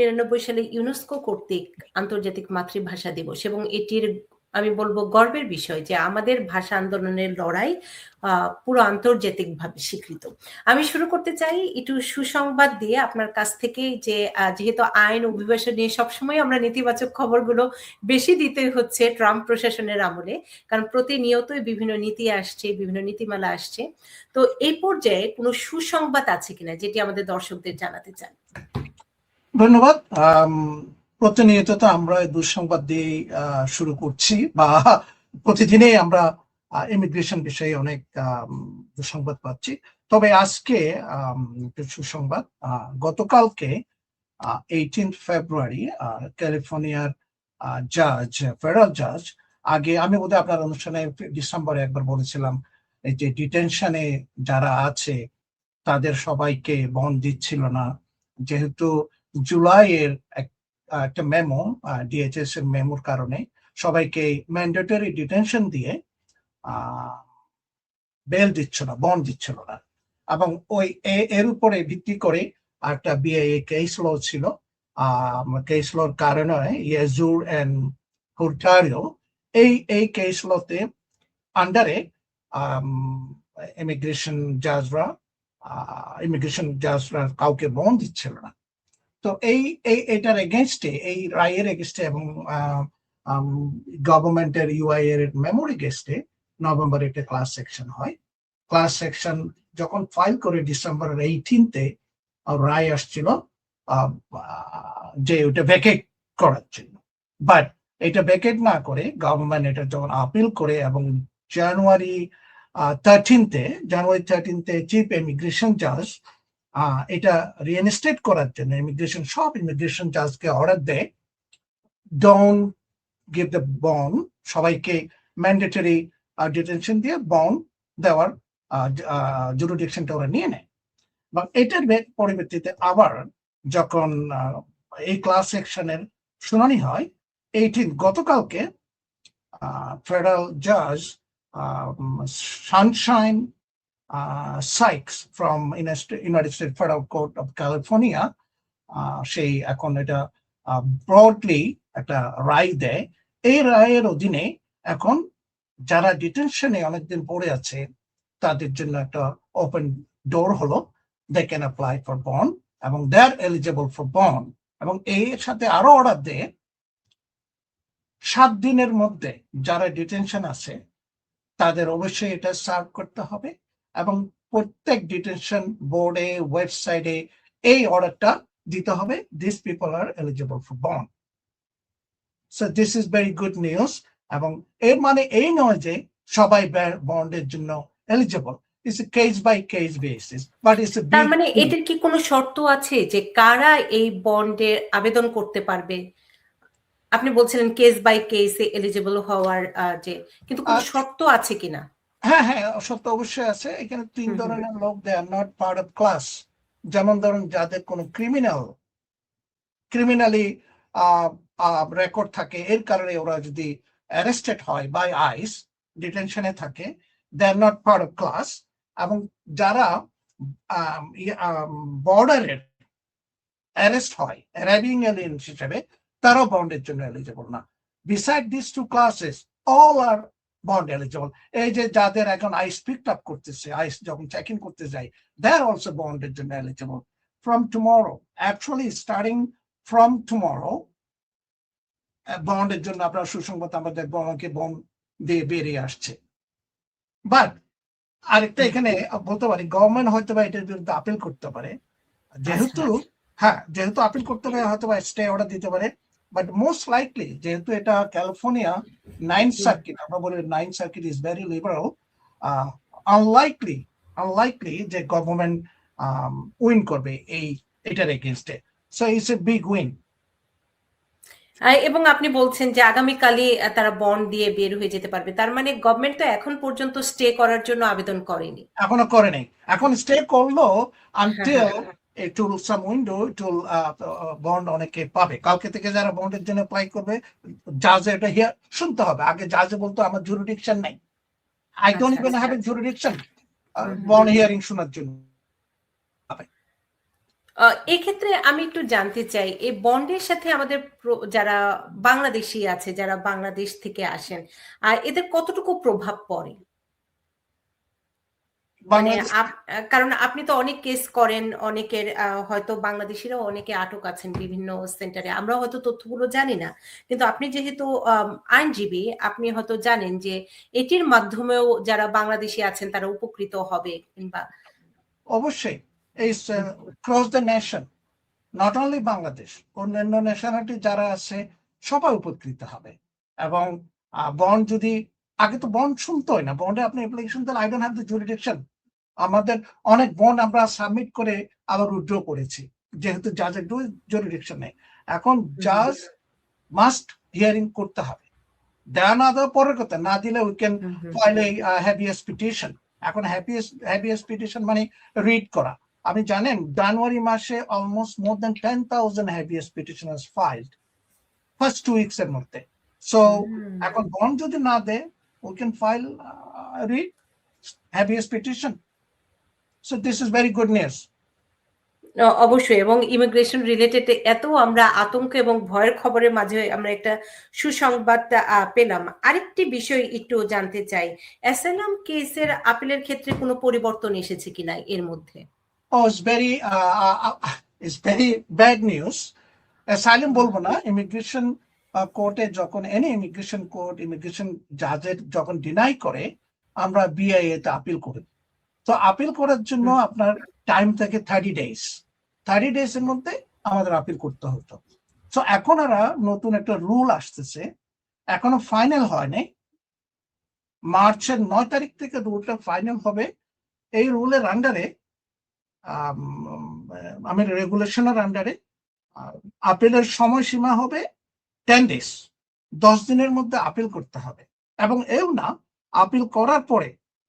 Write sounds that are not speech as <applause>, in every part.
নিরানব্বই সালে ইউনেস্কো কর্তৃক আন্তর্জাতিক মাতৃভাষা দিবস এবং এটির, আমি বলব, গর্বের বিষয় যে আমাদের ভাষা আন্দোলনের লড়াই পুরো আন্তর্জাতিকভাবে স্বীকৃত। আমি শুরু করতে চাই একটু সুসংবাদ দিয়ে আপনার কাছ থেকে যে যেহেতু আইন অভিবাসন নিয়ে সবসময় আমরা নেতিবাচক খবরগুলো বেশি দিতে হচ্ছে ট্রাম্প প্রশাসনের আমলে, কারণ প্রতিনিয়তই বিভিন্ন নীতি আসছে, বিভিন্ন নীতিমালা আসছে। তো এই পর্যায়ে কোনো সুসংবাদ আছে কিনা যেটি আমাদের দর্শকদের জানাতে চান? ধন্যবাদ। প্রতিনিয়ত তো আমরা দুঃসংবাদ দিয়ে শুরু করছি বা প্রতিদিনেই আমরা ইমিগ্রেশন বিষয়ে অনেক দুঃসংবাদ পাচ্ছি। তবে আজকে সুসংবাদ গতকালকে এইটিন ফেব্রুয়ারি ক্যালিফোর্নিয়ার জাজ ফেডারেল জাজ আগে আমি বোধহয় আপনার অনুষ্ঠানে ডিসেম্বরে একবার বলেছিলাম, এই যে ডিটেনশনে যারা আছে, তাদের সবাইকে বন দিচ্ছিল না। যেহেতু জুলাইয়ের একটা মেমো ডিএচএস এর মেমোর কারণে সবাইকে ম্যান্ডেটরি ডিটেনশন দিয়ে বেল দিচ্ছিল না বন্ড দিচ্ছিল না। এবং ওই এর উপরে ভিত্তি করে একটা বিআইএ কেস ল ছিল। কেস লর কারণে ইয়াজুর এন্ড হুরটারিও এই এই কেস লতে আন্ডারে ইমিগ্রেশন জাজরা ইমিগ্রেশন জাজরা কাউকে বন্ড দিচ্ছিল না। তো এই এটার এগেনস্টে এই রায়ের এগেনস্টে এবং গভর্নমেন্টের ইউআই এর মেমোরি গেস্টে নভেম্বর একটা ক্লাস সেকশন হয়। ক্লাস সেকশন যখন ফাইল করে ডিসেম্বর এইটিনতে রায় আসছিল যে ওটা ভ্যাকেট করার জন্য। বাট এটা ভ্যাকেট না করে গভর্নমেন্ট এটা যখন আপিল করে এবং জানুয়ারি থার্টিনতে জানুয়ারি থার্টিনতে চিফ ইমিগ্রেশন জাজ এটা রিএনস্টেট করার জন্য ইমিগ্রেশন সব ইমিগ্রেশন জাজকে অর্ডার দেয়। ডোন্ট গিভ দ্য বন সবাইকে ম্যান্ডেটরি ডিটেনশন দিয়ে বন দেওয়ার জুরিডিকশনটা ওরা নিয়ে নেয়। এবং এটার পরিবর্তিতে আবার যখন এই ক্লাস সেকশনের শুনানি হয় এইটিন গতকালকে ফেডারেল জাজ Sunshine Sykes from United States Federal Court of California সেই এখন এটা ব্রডলি একটা রায় দেয় এই রায়ের অধীনে এখন যারা ডিটেনশনে অনেকদিন পড়ে আছে, তাদের জন্য একটা ওপেন ডোর হলো দে ক্যান অ্যাপ্লাই ফর বন এবং দে আর এলিজেবল ফর বন এবং এর সাথে আরও অর্ডার দেয়, সাত দিনের মধ্যে যারা ডিটেনশন আছে, তাদের অবশ্যই এটা সার্ভ করতে হবে। এবং প্রত্যেক ডিটেনশন বোর্ডে ওয়েবসাইটে এই অর্ডারটা দিতে হবে this people are eligible for bond so this is very good news এবং এর মানে এই নয় যে সবাই বন্ডের জন্য eligible it's case by case basis but it's তার মানে এটার কি কোনো শর্ত আছে যে কারা এই বন্ডের আবেদন করতে পারবে? আপনি বলছিলেন কেস বাই কেসে এলিজিবল হওয়ার যে কিন্তু কোনো শর্ত আছে কিনা? হ্যাঁ হ্যাঁ সত্য অবশ্যই আছে। এখানে তিন ধরনের লোক they are not part of class যেমন ধরুন যাদের কোনো ক্রিমিনাল ক্রিমিনালি রেকর্ড থাকে এর কারণে ওরা যদি অ্যারেস্টেড হয় বাই আইস ডিটেনশনে থাকে they are not part of class এবং যারা বর্ডারের অ্যারেস্ট হয় অ্যারাইভিং এলিয়েন্স হিসেবে তারাও বন্ডের জন্য এলিজিবল না। Beside this two classes all are bond eligible এই যে যাদের এখন আইস পিক আপ করতেছে আইস যখন চেক ইন করতে যায় দে আর অলসো বন্ডের জন্য eligible from tomorrow actually starting from tomorrow বন্ডের জন্য আপনার সুসংবাদ আমাদের আমাকে বন্ড দিয়ে বেরিয়ে আসছে। বাট আরেকটা এখানে বলতে পারি গভর্নমেন্ট হয়তো বা এটার বিরুদ্ধে আপিল করতে পারে। যেহেতু হ্যাঁ যেহেতু আপিল করতে পারে হয়তো বা স্টে অর্ডার দিতে পারে। বাট মোস্ট লাইকলি যেহেতু এটা ক্যালিফোর্নিয়া নাইন সার্কিট আমরা বলি nine circuit is very liberal unlikely unlikely যে গভর্নমেন্ট উইন করবে এই এটার এগেনস্টে so it's a big win এবং আপনি বলছেন যে আগামীকালই তারা বন্ড দিয়ে বের হয়ে যেতে পারবে। তার মানে গভর্নমেন্ট তো এখন পর্যন্ত স্টে করার জন্য আবেদন করেনি। এখনও করেনি। এখন স্টে করল until <laughs> till some window till bond অনেকে পাবে। কালকে থেকে যারা বন্ডের জন্য অ্যাপ্লাই করবে জাজে এটা হিয়ার শুনতে হবে। আগে জাজে বলতো আমার জুরিডিকশন নাই। I don't even have a jurisdiction bond hearing শোনার জন্য। এক্ষেত্রে আমি একটু জানতে চাই এই বন্ডের সাথে আমাদের যারা বাংলাদেশি আছে যারা বাংলাদেশ থেকে আসেন আর এদের কতটুকু প্রভাব পড়ে? মানে আপ- কারণ আপনি তো অনেক কেস করেন অনেকের হয়তো বাংলাদেশিরাও অনেকে আটক আছেন বিভিন্ন সেন্টারে আমরা হয়তো তথ্যগুলো জানি না। কিন্তু আপনি যেহেতু আইনজীবী আপনি হয়তো জানেন যে এটির মাধ্যমেও যারা বাংলাদেশি আছেন তারা উপকৃত হবে কিংবা অবশ্যই। এই cross the nation not only Bangladesh অন্যান্য ন্যাশনালিটি যারা আছে সবাই উপকৃত হবে। এবং বন্ড যদি আগে তো বন্ড শুনতোই না। বন্ডে আপনি অ্যাপ্লিকেশন দিলে I don't have the jurisdiction আমাদের অনেক বন্ড আমরা সাবমিট করে আবার উইথড্র করেছি। যেহেতু জাজের জুরিডিকশন নেই। এখন জাজ মাস্ট হিয়ারিং করতে হবে। দেওয়া না দেওয়া পরের কথা না দিলে উই ক্যান ফাইল এই হ্যাভিয়াস পিটিশন এখন হ্যাপিয়েস্ট হ্যাভিয়াস পিটিশন মানে রিড করা। আপনি জানেন জানুয়ারি মাসে almost more than ten thousand habeas petition filed first two weeks এর মধ্যে। সো এখন বন্ড যদি না দেয় we can file writ habeas petition so this is very good news uh- অবশ্যই এবং ইমিগ্রেশন রিলেটেড এত আমরা আতঙ্ক এবং ভয়ের খবরের মাঝে আমরা একটা সুসংবাদ পেলাম। আরেকটি বিষয় একটু জানতে চাই। অ্যাসাইলাম কেসের আপিলের ক্ষেত্রে কোনো পরিবর্তন এসেছে কিনা এর মধ্যে? It's very, uh, uh, uh, it's very asylum বলব না ইমিগ্রেশন কোর্টে যখন এনি ইমিগ্রেশন কোর্ট ইমিগ্রেশন জাজের যখন ডিনাই করে আমরা বিআইএ তে আপিল করি। তো আপিল করার জন্য আপনার টাইম থাকে থার্টি ডেজ থার্টি ডেজ এর মধ্যে আমাদের আপিল করতে হতো। তো এখন আর নতুন একটা রুল আসতেছে। এখনও ফাইনাল হয়নি মার্চের নয় তারিখ থেকে রুলটা ফাইনাল হবে। এই রুলের আন্ডারে আমি রেগুলেশনের আন্ডারে আপিলের সময়সীমা হবে টেন ডেজ দশ দিনের মধ্যে আপিল করতে হবে। এবং এও না আপিল করার পরে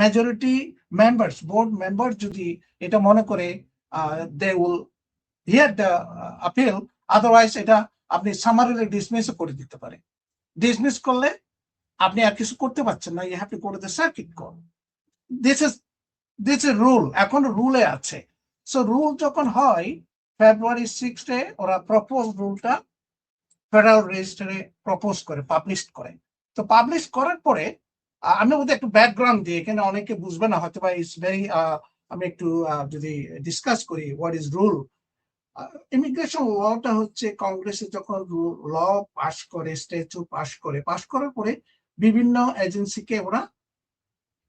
মেজরিটি মেম্বার্স বোর্ড মেম্বার যদি এটা মনে করে they will hear the appeal otherwise এটা আপনি সামারিলি ডিসমিস করে দিতে পারে ডিসমিস করলে আপনি আর কিছু করতে পারছেন না you have to to the circuit court this is this is rule এখন রুলে আছে। সো রুল যখন হয় ফেব্রুয়ারি সিক্সে ওরা প্রপোজ রুলটা ফেডারেল রেজিস্টারে প্রপোজ করে পাবলিশ করে। তো পাবলিশ করার পরে আমি ওদের একটু ব্যাকগ্রাউন্ড দিই এখানে অনেকে বুঝবে না হয়তো বা ইটস ভেরি আমি একটু যদি ডিসকাস করি হোয়াট ইজ রুল ইমিগ্রেশন লটা হচ্ছে কংগ্রেসে যখন ল পাস করে স্ট্যাচু পাস করে পাস করার পরে বিভিন্ন এজেন্সিকে ওরা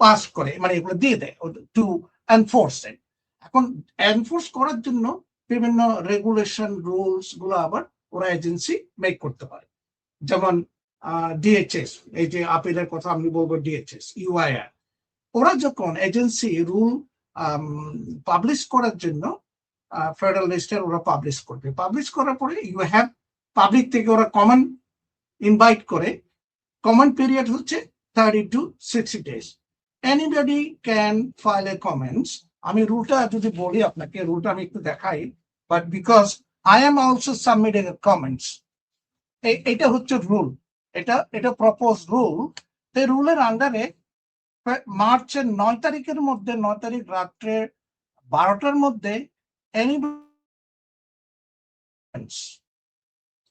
পাস করে মানে এগুলো দিয়ে দেয় টু এনফোর্স এখন এনফোর্স করার জন্য বিভিন্ন রেগুলেশন রুলসগুলো আবার ওরা এজেন্সি মেক করতে পারে। যেমন ডিএচএস এই যে আপিলের কথা আমি বলব ডিএচএস ইউআইআর ওরা যখন এজেন্সি রুল পাবলিশ করার জন্য ফেডারেল লিস্টের ওরা পাবলিশ করবে। পাবলিশ করার পরে ইউ হ্যাভ পাবলিক থেকে ওরা কমন ইনভাইট করে। কমন পিরিয়ড হচ্ছে thirty to sixty days anybody can file a comments আমি রুলটা যদি বলি আপনাকে, রুলটা আমি একটু দেখাই। But because I am also submitting comments এটা হচ্ছে রুল এটা এটা প্রপোজ রুল এই রুলের আন্ডারে মার্চের নয় তারিখের মধ্যে নয় তারিখ রাত্রে বারোটার মধ্যে এনি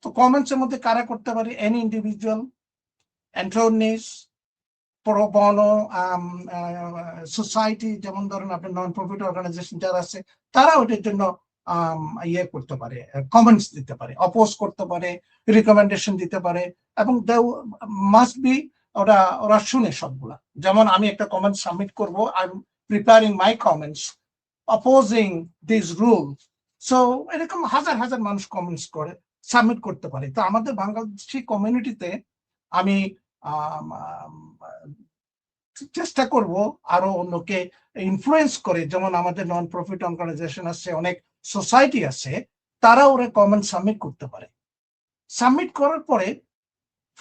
তো কমেন্টস এর মধ্যে কারা করতে পারে? Any individual attorneys pro bono society যেমন ধরেন আপনার নন প্রফিট অর্গানাইজেশন যারা আছে তারা ওটার জন্য আম, ইয়ে করতে পারে কমেন্টস দিতে পারে অপোজ করতে পারে রিকমেন্ডেশন দিতে পারে। এবং দেও মাস্ট বি ওরা ওরা শুনে সবগুলা। যেমন আমি একটা কমেন্ট সাবমিট করব I am preparing my comments opposing this rule so এরকম হাজার হাজার মানুষ কমেন্টস করে সাবমিট করতে পারে। তো আমাদের বাংলাদেশি কমিউনিটিতে আমি চেষ্টা করব আরও অন্যকে ইনফ্লুয়েন্স করে। যেমন আমাদের নন প্রফিট অর্গানাইজেশন আছে, অনেক সোসাইটি আছে তারা ওরা কমেন্ট সাবমিট করতে পারে। সাবমিট করার পরে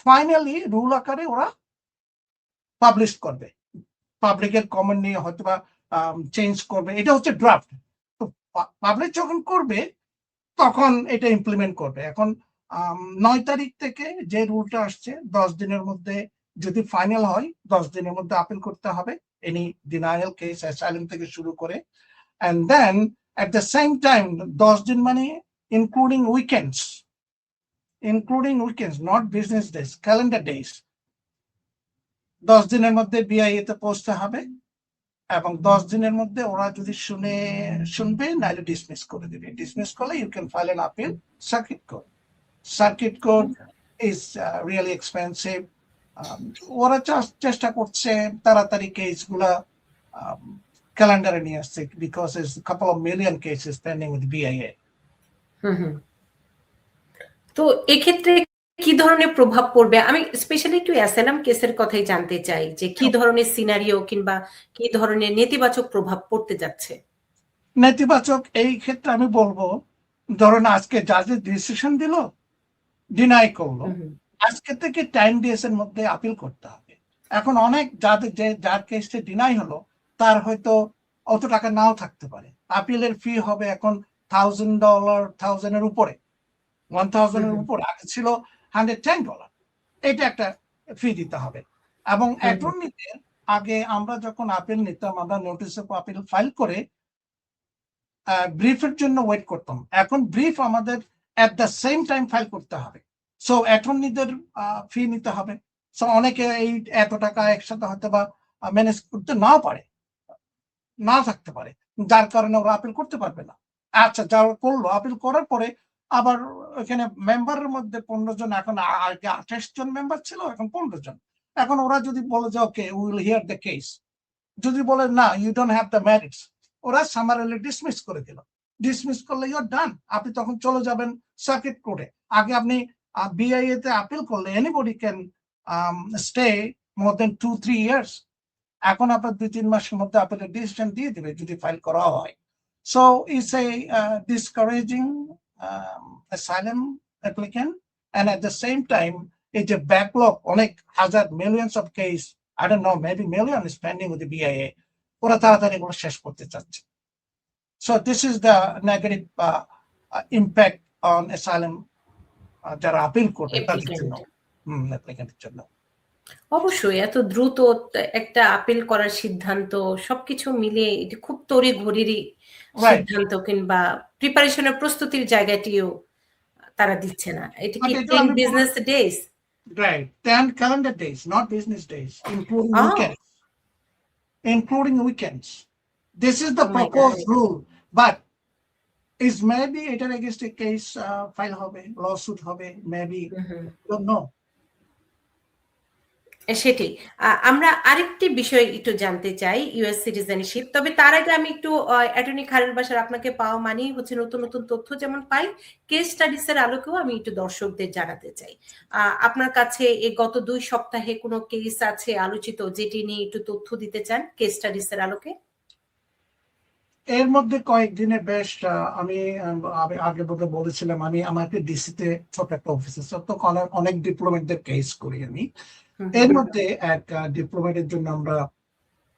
ফাইনালি রুল আকারে ওরা পাবলিশ করবে। পাবলিকের কমেন্ট নিয়ে হয়তো বা চেঞ্জ করবে। এটা হচ্ছে ড্রাফট তো পাবলিক যখন করবে তখন এটা ইমপ্লিমেন্ট করবে। এখন নয় তারিখ থেকে যে রুলটা আসছে দশ দিনের মধ্যে যদি ফাইনাল হয় দশ দিনের মধ্যে আপিল করতে হবে। এনি ডিনায়াল কেস অ্যাসাইলেম থেকে শুরু করে। And then At the same time দশ দিন মানে including weekends, including weekends, not business days, calendar days. দশ দিনের মধ্যে বিআইএতে পৌঁছতে হবে এবং দশ দিনের মধ্যে ওরা যদি শুনে শুনবে নাহলে ডিসমিস করে দেবে ডিসমিস করলে you can file an appeal circuit court circuit court is really expensive Um, ওরা চেষ্টা করছে তাড়াতাড়ি কেসগুলা ক্যালেন্ডারে নিয়ে আসছে because is couple of million cases pending with BIA. তো এক্ষেত্রে কি ধরনের প্রভাব পড়বে? আমি স্পেশালি একটু অ্যাসালাম কেসের কথাই জানতে চাই যে কি ধরনের সিনারিও কিংবা কি ধরনের নেতিবাচক প্রভাব পড়তে যাচ্ছে? নেতিবাচক এই ক্ষেত্রে আমি বলব ধরুন আজকে জাজের ডিসিশন দিল ডিনাই করল। আজকে থেকে টেন ডেজ এর মধ্যে আপিল করতে হবে। এখন অনেক যাদের যে যার কেসটা ডিনাই হলো তার হয়তো অত টাকা নাও থাকতে পারে। আপিলের ফি হবে এখন থাউজেন্ড ডলার থাউজেন্ডের উপরে। ওয়ান থাউজেন্ডের। উপরে আগে ছিল হান্ড্রেড টেন ডলার এটা একটা ফি দিতে হবে। এবং। অ্যাটর্নিদের আগে আমরা যখন আপিল নিতাম আমরা নোটিস অফ আপিল ফাইল করে ব্রিফের জন্য ওয়েট করতাম। এখন ব্রিফ আমাদের at the same time file করতে হবে। সো অ্যাটর্নিদের ফি নিতে হবে। সো অনেকে এই এত টাকা একসাথে হয়তো বা ম্যানেজ করতে নাও পারে। না থাকতে পারে। যার কারণে ওরা আপিল করতে পারবে না। আচ্ছা যারা করল আপিল করার পরে আবার এখানে মেম্বারের মধ্যে পনেরো জন, এখন আগে আঠাশ জন মেম্বার ছিল, এখন পনেরো জন। এখন ওরা যদি বলে যে okay will hear the case যদি বলে, no you don't have the merits ওরা সামারেলি ডিসমিস করে দিল। ডিসমিস করলে ইউর ডান আপনি তখন চলে যাবেন সার্কিট কোর্টে আগে আপনি বিআইএ তে আপিল করলে anybody can stay more than two three years এখন আপনার দুই, তিন মাসের মধ্যে আপিলের ডিসিশন দিয়ে দিবে, যদি ফাইল করা হয়। So it's a discouraging asylum applicant and at the same time এই যে ব্যাকলগ অনেক হাজার case I don't know maybe million is pending with BIA ওরা তাড়াতাড়ি এগুলো শেষ করতে চাচ্ছে so this is the negative impact on asylum যারা আপিল করবে তাদের জন্য Applicant। হুম অ্যাপ্লিক্যান্টের জন্য অবশ্যই এত দ্রুত একটা আপিল করার সিদ্ধান্ত সবকিছু মিলিয়ে এটি খুব তড়ি ঘড়িরই. সিদ্ধান্ত কিংবা প্রিপারেশনের প্রস্তুতির জায়গাটিও তারা দিচ্ছে না। এটা কি ten business days right ten calendar days business days including weekends weekends this but is maybe এটার এগেস্ট ফাইল হবে লসুট হবে মেবি ডোন্ট নো সেটি। আমরা আরেকটি বিষয় একটু জানতে চাই ইউএস সিটিজেনশিপ তবে তার আগে আমি একটু অ্যাটর্নি খারেন বাসার আপনাকে পাওয়া মানেই হচ্ছে নতুন নতুন তথ্য যেমন পাই কেস স্টাডিজ এর আলোকেও আমি একটু দর্শকদের জানাতে চাই। আপনার কাছে এই গত দুই সপ্তাহে কোনো কেস আছে আলোচিত যেটি নিয়ে একটু তথ্য দিতে চান কেস স্টাডিজ এর আলোকে? এর মধ্যে কয়েকদিনে বেশ আমি আগে বোধহয় বলেছিলাম আমি আমাকে ডিসিতে ছোট একটা অফিস তো অনেক অনেক ডিপ্লোমেটদের কেস করি আমি। এর মধ্যে এক ডিপ্লোমেটের জন্য আমরা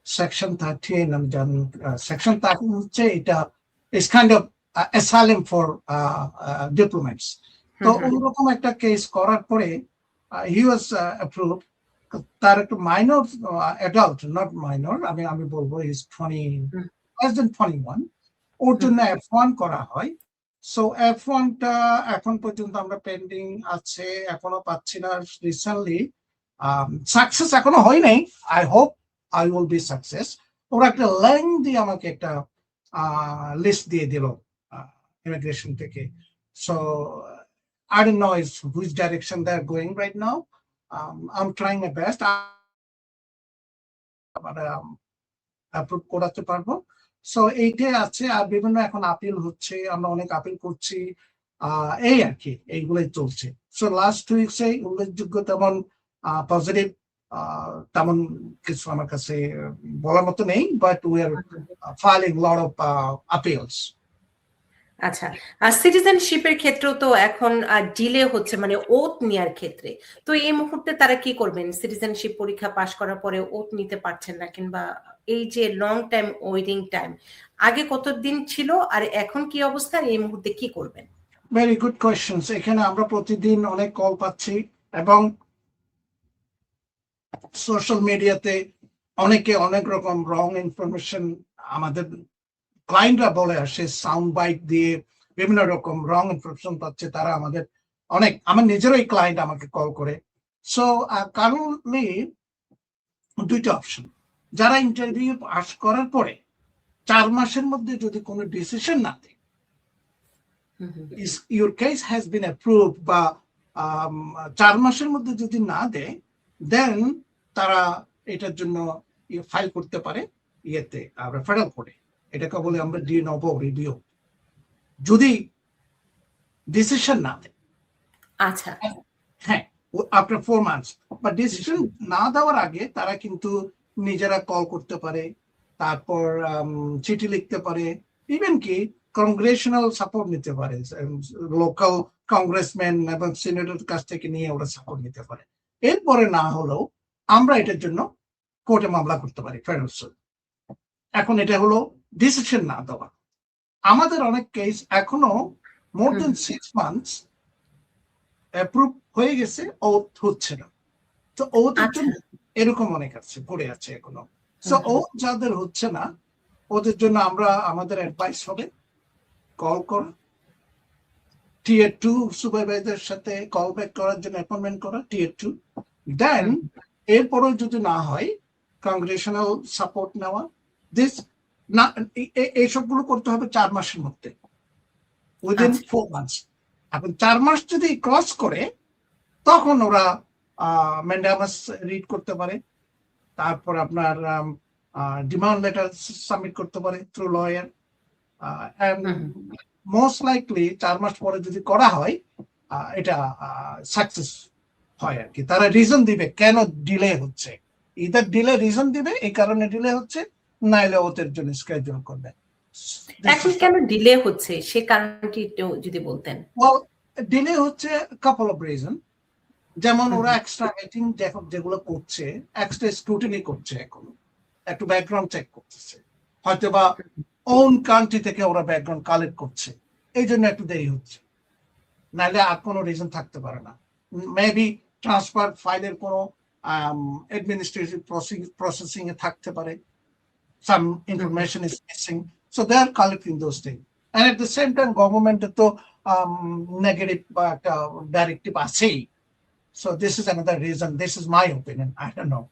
সেকশন থার্টিন আমি জানি সেকশন থার্টি হচ্ছে এটা is kind of asylum for diplomats তো ওইরকম একটা কেস করার পরে হি ওয়াজ অ্যাপ্রুভ তার একটু মাইনর অ্যাডাল্ট নট মাইনর আমি আমি বলব is twenty. Less than twenty one ওর জন্য এফ ওয়ান করা হয়। সো এফ ওয়ানটা এখন পর্যন্ত আমরা পেন্ডিং আছে এখনও পাচ্ছি না রিসেন্টলি সাকসেস এখনও হয় নাই। I hope I will be success ওরা একটা লাইন দিয়ে আমাকে একটা লিস্ট দিয়ে দিল ইমিগ্রেশন থেকে। So I don't know is which direction they're going right now. Um, I'm trying my best. আবার অ্যাপ্রুভ করাতে পারব। সো এইটাই আছে আর বিভিন্ন এখন আপিল হচ্ছে, আমরা অনেক আপিল করছি এই আর কি, এইগুলোই চলছে। সো লাস্ট উইকসে উল্লেখযোগ্য তেমন পজিটিভ তেমন কিছু আমার কাছে বলার মতো নেই but we are filing lot of appeals আচ্ছা আর সিটিজেনশিপের ক্ষেত্রেও তো এখন ডিলে হচ্ছে মানে ওত নেওয়ার ক্ষেত্রে। তো এই মুহূর্তে তারা কি করবেন? সিটিজেনশিপ পরীক্ষা পাশ করার পরে ওত নিতে পারছেন না, কিংবা এই যে লং টাইম ওয়েটিং টাইম আগে কত দিন ছিল, আর এখন কি অবস্থা এই মুহূর্তে কি করবেন? ভেরি গুড কোয়েশ্চেন্স এখানে আমরা প্রতিদিন অনেক কল পাচ্ছি, এবং সোশ্যাল মিডিয়াতে অনেকে অনেক রকম রং ইনফরমেশন আমাদের ক্লায়েন্টরা বলে আসে সাউন্ড বাইট দিয়ে বিভিন্ন রকম রং ইনফরমেশন পাচ্ছে তারা আমাদের অনেক আমার নিজেরই ক্লায়েন্ট আমাকে কল করে। সো কারণলি দুইটা অপশন যারা ইন্টারভিউ পাস করার পরে চার মাসের মধ্যে যদি কোনো ডিসিশন না দেয় your case has been approved বা চার মাসের মধ্যে যদি না দেয় দেন তারা এটার জন্য ফাইল করতে পারে ইয়েতে আমরা ফেডারেল কোর্টে এটাকে বলে আমরা ডি নব রিভিউ যদি ডিসিশন না দেয় আচ্ছা। হ্যাঁ আফটার ফোর মান্থস বা ডিসিশন না দেওয়ার আগে তারা কিন্তু নিজেরা কল করতে পারে তারপর চিঠি লিখতে পারে ইভেন কি কংগ্রেশনাল সাপোর্ট নিতে পারে লোকাল কংগ্রেসম্যান এবং সিনেটর কাছ থেকে নিয়ে ওরা সাপোর্ট নিতে পারে। এরপরে না হলেও আমরা এটার জন্য কোর্টে মামলা করতে পারি ফেডারেল এখন এটা হলো ডিসিশন না দেওয়া। আমাদের অনেক কেস এখনও more than six months approve হয়ে গেছে ও হচ্ছে না। তো ওদের আচ্ছা। এরকম অনেক আছে পড়ে আছে এখনও। সো ও যাদের হচ্ছে না ওদের জন্য আমরা আমাদের অ্যাডভাইস হবে কল করা। টিয়ার টু সুপারভাইজার সাথে কল ব্যাক করার জন্য অ্যাপয়েন্টমেন্ট করা টিয়ার টু দেন এরপরেও যদি না হয় কংগ্রেশনাল সাপোর্ট নেওয়া। দিস না এইসবগুলো করতে হবে চার মাসের মধ্যে। উইদিন। ফোর মান্থস এখন চার মাস যদি ক্রস করে তখন ওরা ম্যান্ডামাস রিড করতে পারে। তারপর আপনার ডিমান্ড লেটার সাবমিট করতে পারে থ্রু লয়ার। মোস্ট লাইকলি চার মাস পরে যদি করা হয় এটা সাকসেস হয় আর কি। তারা রিজন দিবে কেন ডিলে হচ্ছে। ইদার ডিলে রিজন দিবে এই কারণে ডিলে হচ্ছে নাইলে ওদের জন্য স্কেজুল এখন কেন ডিলে হচ্ছে? সে কারণটি একটু যদি বলতেন। ডিলে হচ্ছে কাপল অফ রিজন যেমন ওরা এক্সট্রা মিটিং যেগুলো করছে এক্সট্রা স্ক্রুটিনি করছে এখন। একটু ব্যাকগ্রাউন্ড চেক করতেছে। হয়তো বা ওন কান্ট্রি থেকে ওরা ব্যাকগ্রাউন্ড কালেক্ট করছে। এই জন্য একটু দেরি হচ্ছে। নাহলে আর কোনো রিজন থাকতে পারে না। মেবি ট্রান্সফার ফাইলের কোনো অ্যাডমিনিস্ট্রেটিভ প্রসেসিং এ থাকতে পারে। some information is missing. So they are collecting those things. And at the same time, government to um, negative but, uh, directive are saying. So this is another reason. This is my opinion. I don't know.